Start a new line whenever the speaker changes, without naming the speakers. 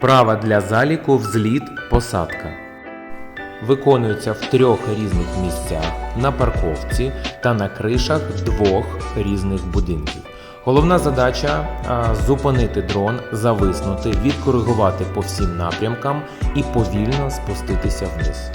Права для заліку взліт посадка. Виконується в трьох різних місцях на парковці та на кришах двох різних будинків. Головна задача зупинити дрон, зависнути, відкоригувати по всім напрямкам і повільно спуститися вниз.